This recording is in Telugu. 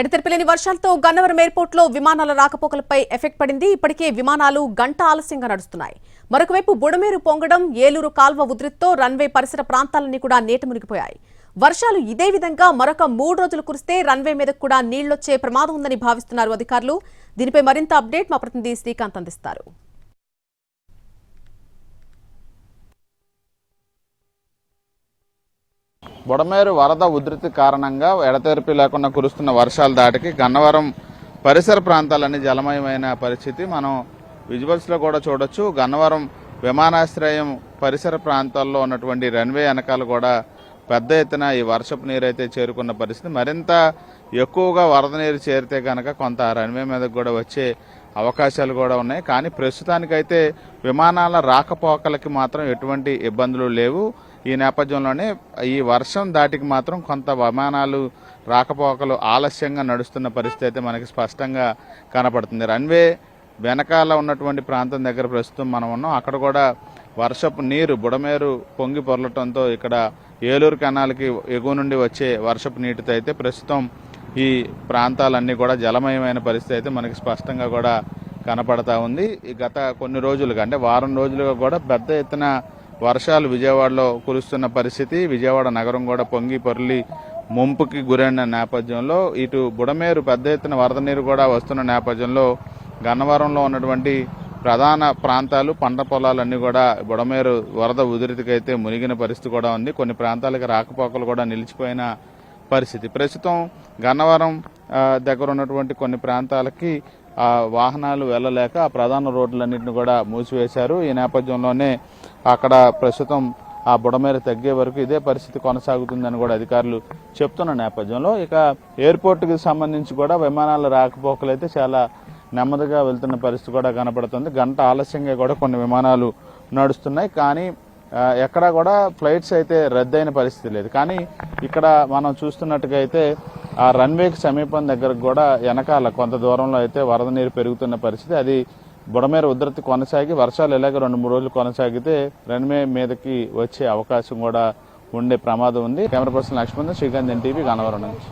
ఎడతెరిపిలేని వర్షాలతో గన్నవరం ఎయిర్పోర్ట్లో విమానాల రాకపోకలపై ఎఫెక్ట్ పడింది. ఇప్పటికే విమానాలు గంట ఆలస్యంగా నడుస్తున్నాయి. మరొకవైపు బుడమేరు పొంగడం ఏలూరు కాల్వ ఉధృతితో రన్వే పరిసర ప్రాంతాలన్నీ కూడా నీట మునిగిపోయాయి. వర్షాలు ఇదే విధంగా మరొక మూడు రోజులు కురిస్తే రన్వే మీదకు కూడా నీళ్ళొచ్చే ప్రమాదం ఉందని భావిస్తున్నారు అధికారులు. దీనిపై మరింత అప్డేట్ మా ప్రతినిధి శ్రీకాంత్ అందిస్తారు. బుడమేరు వరద ఉధృతి కారణంగా ఎడతెరిపి లేకుండా కురుస్తున్న వర్షాల దాటికి గన్నవరం పరిసర ప్రాంతాలన్నీ జలమయమైన పరిస్థితి. మనం విజువల్స్లో కూడా చూడొచ్చు. గన్నవరం విమానాశ్రయం పరిసర ప్రాంతాల్లో ఉన్నటువంటి రన్వే వెనకాల కూడా పెద్ద ఎత్తున ఈ వర్షపు నీరు అయితే చేరుకున్న పరిస్థితి. మరింత ఎక్కువగా వరద నీరు చేరితే కనుక కొంత రన్వే మీదకు కూడా వచ్చే అవకాశాలు కూడా ఉన్నాయి. కానీ ప్రస్తుతానికైతే విమానాల రాకపోకలకి మాత్రం ఎటువంటి ఇబ్బందులు లేవు. ఈ నేపథ్యంలోనే ఈ వర్షం దాటికి మాత్రం కొంత విమానాలు రాకపోకలు ఆలస్యంగా నడుస్తున్న పరిస్థితి అయితే మనకి స్పష్టంగా కనపడుతుంది. రన్వే వెనకాల ఉన్నటువంటి ప్రాంతం దగ్గర ప్రస్తుతం మనం ఉన్నాం. అక్కడ కూడా వర్షపు నీరు బుడమేరు పొంగి పొరలటంతో ఇక్కడ ఏలూరు కెనాల్కి ఎగువ నుండి వచ్చే వర్షపు నీటితో అయితే ప్రస్తుతం ఈ ప్రాంతాలన్నీ కూడా జలమయమైన పరిస్థితి అయితే మనకి స్పష్టంగా కూడా కనపడతా ఉంది. ఈ గత కొన్ని రోజులుగా అంటే వారం రోజులుగా కూడా పెద్ద ఎత్తున వర్షాలు విజయవాడలో కురుస్తున్న పరిస్థితి. విజయవాడ నగరం కూడా పొంగి పొరలి ముంపుకి గురైన నేపథ్యంలో ఇటు బుడమేరు పెద్ద ఎత్తున వరద నీరు కూడా వస్తున్న నేపథ్యంలో గన్నవరంలో ఉన్నటువంటి ప్రధాన ప్రాంతాలు పంట పొలాలన్నీ కూడా బుడమేరు వరద ఉధృతికైతే మునిగిన పరిస్థితి కూడా ఉంది. కొన్ని ప్రాంతాలకు రాకపోకలు కూడా నిలిచిపోయిన పరిస్థితి. ప్రస్తుతం గన్నవరం దగ్గర ఉన్నటువంటి కొన్ని ప్రాంతాలకి ఆ వాహనాలు వెళ్ళలేక ఆ ప్రధాన రోడ్లన్నింటిని కూడా మూసివేశారు. ఈ నేపథ్యంలోనే అక్కడ ప్రస్తుతం ఆ బుడమేర తగ్గే వరకు ఇదే పరిస్థితి కొనసాగుతుందని కూడా అధికారులు చెప్తున్న నేపథ్యంలో ఇక ఎయిర్పోర్ట్కి సంబంధించి కూడా విమానాలు రాకపోకలు అయితే చాలా నెమ్మదిగా వెళ్తున్న పరిస్థితి కూడా కనపడుతుంది. గంట ఆలస్యంగా కూడా కొన్ని విమానాలు నడుస్తున్నాయి. కానీ ఎక్కడా కూడా ఫ్లైట్స్ అయితే రద్దయిన పరిస్థితి లేదు. కానీ ఇక్కడ మనం చూస్తున్నట్టుగా అయితే ఆ రన్వేకి సమీపం దగ్గరకు కూడా వెనకాల కొంత దూరంలో అయితే వరద నీరు పెరుగుతున్న పరిస్థితి. అది బుడమేర ఉధృతి కొనసాగి వర్షాలు ఇలాగ రెండు మూడు రోజులు కొనసాగితే రన్వే మీదకి వచ్చే అవకాశం కూడా ఉండే ప్రమాదం ఉంది. Camera person Lakshman Srikanth NTV Gannavaram నుంచి.